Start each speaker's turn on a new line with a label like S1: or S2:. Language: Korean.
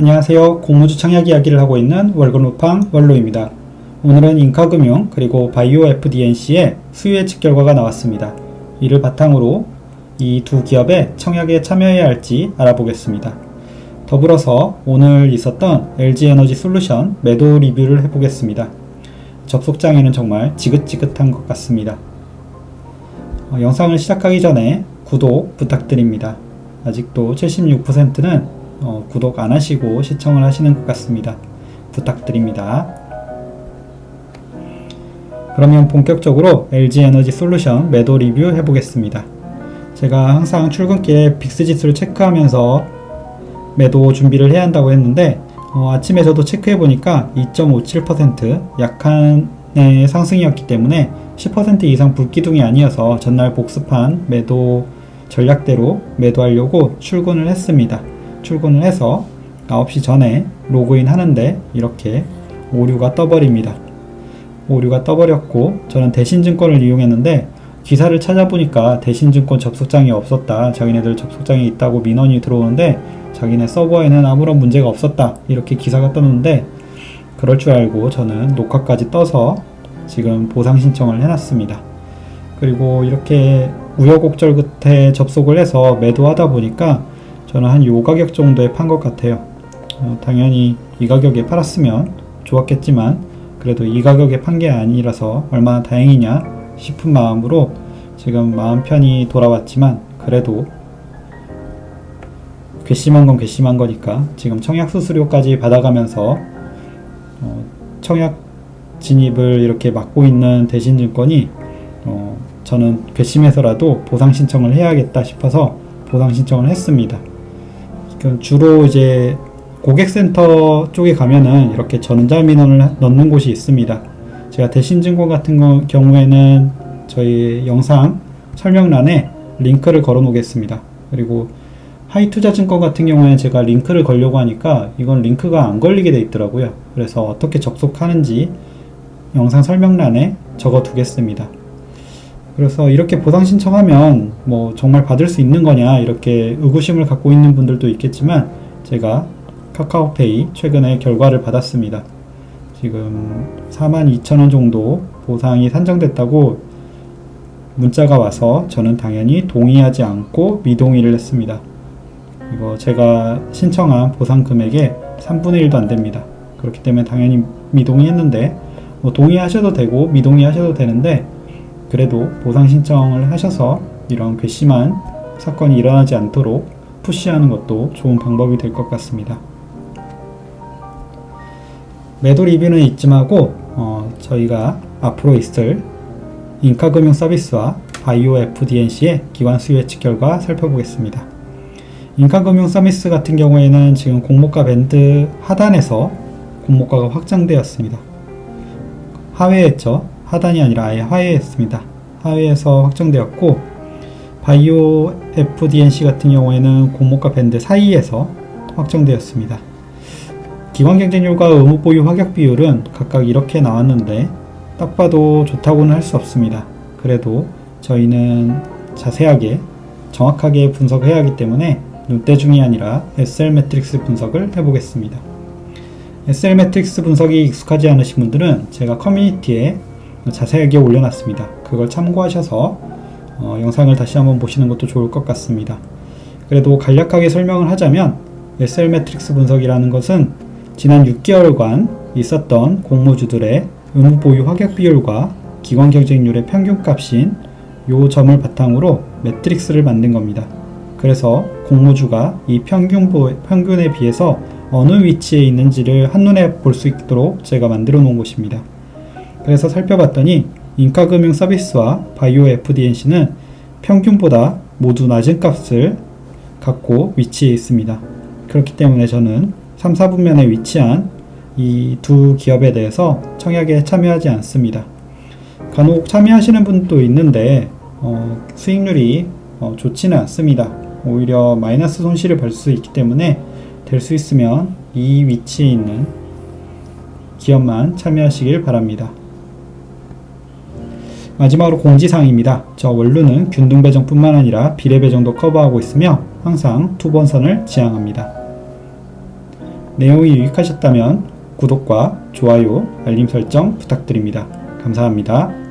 S1: 안녕하세요. 공무주 청약 이야기를 하고 있는 월급루팡 원로입니다. 오늘은 인카금융 그리고 바이오 FDNC의 수요 예측 결과가 나왔습니다. 이를 바탕으로 이 두 기업에 청약에 참여해야 할지 알아보겠습니다. 더불어서 오늘 있었던 LG에너지 솔루션 매도 리뷰를 해보겠습니다. 접속장에는 정말 지긋지긋한 것 같습니다. 어, 영상을 시작하기 전에 구독 부탁드립니다. 아직도 76%는 어, 구독 안 하시고 시청을 하시는 것 같습니다. 부탁드립니다. 그러면 본격적으로 LG 에너지 솔루션 매도 리뷰 해보겠습니다. 제가 항상 출근길에 빅스 지수를 체크하면서 매도 준비를 해야 한다고 했는데 어, 아침에 저도 체크해 보니까 2.57% 약간의 상승이었기 때문에 10% 이상 불기둥이 아니어서 전날 복습한 매도 전략대로 매도하려고 출근을 했습니다. 출근을 해서 9시 전에 로그인 하는데 이렇게 오류가 떠버립니다. 오류가 떠버렸고 저는 대신증권을 이용했는데 기사를 찾아보니까 대신증권 접속장이 없었다. 자기네들 접속장이 있다고 민원이 들어오는데 자기네 서버에는 아무런 문제가 없었다. 이렇게 기사가 떴는데 그럴 줄 알고 저는 녹화까지 떠서 지금 보상 신청을 해놨습니다. 그리고 이렇게 우여곡절 끝에 접속을 해서 매도하다 보니까 저는 한 요 가격 정도에 판 것 같아요. 어, 당연히 이 가격에 팔았으면 좋았겠지만 그래도 이 가격에 판 게 아니라서 얼마나 다행이냐 싶은 마음으로 지금 마음 편히 돌아왔지만 그래도 괘씸한 건 괘씸한 거니까 지금 청약 수수료까지 받아가면서 어, 청약 진입을 이렇게 막고 있는 대신증권이 어, 저는 괘씸해서라도 보상 신청을 해야겠다 싶어서 보상 신청을 했습니다. 그 주로 이제 고객센터 쪽에 가면은 이렇게 전자민원을 넣는 곳이 있습니다. 제가 대신증권 같은 거- 경우에는 저희 영상 설명란에 링크를 걸어 놓겠습니다. 그리고 하이투자증권 같은 경우에는 제가 링크를 걸려고 하니까 이건 링크가 안 걸리게 돼 있더라고요. 그래서 어떻게 접속하는지 영상 설명란에 적어 두겠습니다. 그래서 이렇게 보상 신청하면 뭐 정말 받을 수 있는 거냐 이렇게 의구심을 갖고 있는 분들도 있겠지만 제가 카카오페이 최근에 결과를 받았습니다. 지금 42,000원 정도 보상이 산정됐다고 문자가 와서 저는 당연히 동의하지 않고 미동의를 했습니다. 이거 제가 신청한 보상 금액의 3분의 1도 안 됩니다. 그렇기 때문에 당연히 미동의했는데 뭐 동의하셔도 되고 미동의하셔도 되는데 그래도 보상 신청을 하셔서 이런 괘씸한 사건이 일어나지 않도록 푸시하는 것도 좋은 방법이 될 것 같습니다. 매도 리뷰는 이쯤 하고 어, 저희가 앞으로 있을 인카금융 서비스와 바이오 FDNC의 기관 수요 예측 결과 살펴보겠습니다. 인카금융 서비스 같은 경우에는 지금 공모가 밴드 하단에서 공모가가 확장되었습니다. 하회했죠. 하단이 아니라 아예 하회했습니다. 하회에서 확정되었고 바이오 FDNC 같은 경우에는 공모가 밴드 사이에서 확정되었습니다. 기관 경쟁률과 의무 보유 확약 비율은 각각 이렇게 나왔는데 딱 봐도 좋다고는 할 수 없습니다. 그래도 저희는 자세하게 정확하게 분석해야 하기 때문에 눈대중이 아니라 SL 매트릭스 분석을 해보겠습니다. SL 매트릭스 분석이 익숙하지 않으신 분들은 제가 커뮤니티에 자세하게 올려놨습니다. 그걸 참고하셔서 어, 영상을 다시 한번 보시는 것도 좋을 것 같습니다. 그래도 간략하게 설명을 하자면 SL 매트릭스 분석이라는 것은 지난 6개월간 있었던 공모주들의 의무 보유 확약 비율과 기관 경쟁률의 평균값인 요 점을 바탕으로 매트릭스를 만든 겁니다. 그래서 공모주가 이 평균 보, 평균에 비해서 어느 위치에 있는지를 한눈에 볼 수 있도록 제가 만들어 놓은 곳입니다. 그래서 살펴봤더니 인카금융 서비스와 바이오 FDNC는 평균보다 모두 낮은 값을 갖고 위치해 있습니다. 그렇기 때문에 저는 3, 4분면에 위치한 이 두 기업에 대해서 청약에 참여하지 않습니다. 간혹 참여하시는 분도 있는데 어, 수익률이 어, 좋지는 않습니다. 오히려 마이너스 손실을 볼수 있기 때문에 될 수 있으면 이 위치에 있는 기업만 참여하시길 바랍니다. 마지막으로 공지사항입니다. 저 원루는 균등 배정뿐만 아니라 비례 배정도 커버하고 있으며 항상 두 번선을 지향합니다. 내용이 유익하셨다면 구독과 좋아요, 알림 설정 부탁드립니다. 감사합니다.